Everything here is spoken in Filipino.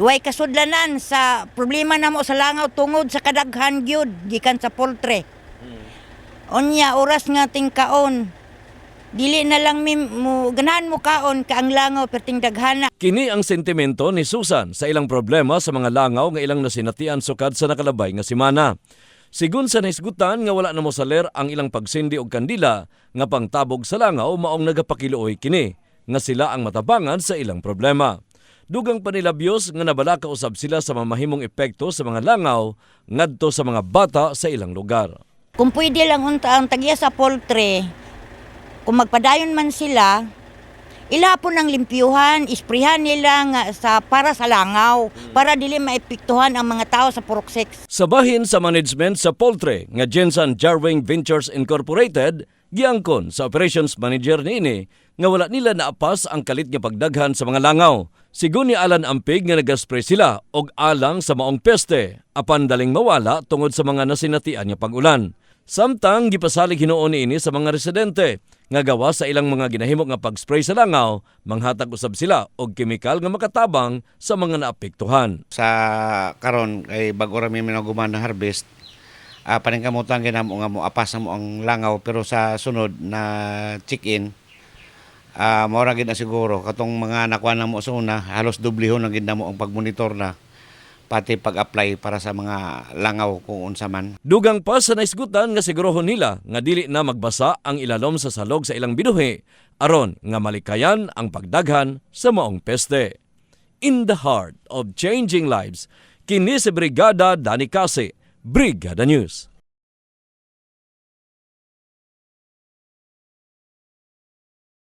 Duway kasudlanan sa problema namo sa langaw tungod sa kadaghan gyud gikan sa poultry. Unya oras nga ting kaon. Dili na lang mi mo ganahan mo kaon ka ang langaw perting daghana. Kini ang sentimento ni Susan sa ilang problema sa mga langaw nga ilang nasinatian sukad sa nakalabay nga simana. Sigun sa naisgutan nga wala na mo saler ang ilang pagsindi og kandila nga pangtabog sa langaw maong nagapakiluoy kini nga sila ang matabangan sa ilang problema. Dugang panilabyos nga nabala kausab sila sa mamahimong epekto sa mga langaw ngadto sa mga bata sa ilang lugar. Kung pwede lang unta ang tagya sa poultry, kung magpadayon man sila, ilapon ang limpyuhan, isprihan nila nga sa para sa langaw, para dili maepektuhan ang mga tao sa purok sex. Sa bahin sa management sa poultry nga Jensen Jarwing Ventures Incorporated, giangkon sa operations manager niini nga wala nila naapas ang kalit nga pagdaghan sa mga langaw. Sigun ni Alan Ampig nga nagaspray sila og alang sa maong peste, apan daling mawala tungod sa mga nasinatian nga pag-ulan. Samtang gipasalig hinuon niini sa mga residente nga gawa sa ilang mga ginahimo nga pag-spray sa langaw, manghatag usab sila og kemikal nga makatabang sa mga naapektuhan. sa karon kay bag ora mi minaguman na harvest uh, paningkamutan ginamo nga mo apas mo ang langaw pero sa sunod na check-in uh, maura gid na siguro katong mga nakuha na mo sa halos dublihon na gid na mo ang pagmonitor na pati pag-apply para sa mga langaw kung unsa man Dugang pa sa naisgutan nga sigurohon nila nga dili na magbasa ang ilalom sa salog sa ilang binuhi aron nga malikayan ang pagdaghan sa maong peste. In the heart of changing lives, kini si Brigada Dani Case, Brigada News.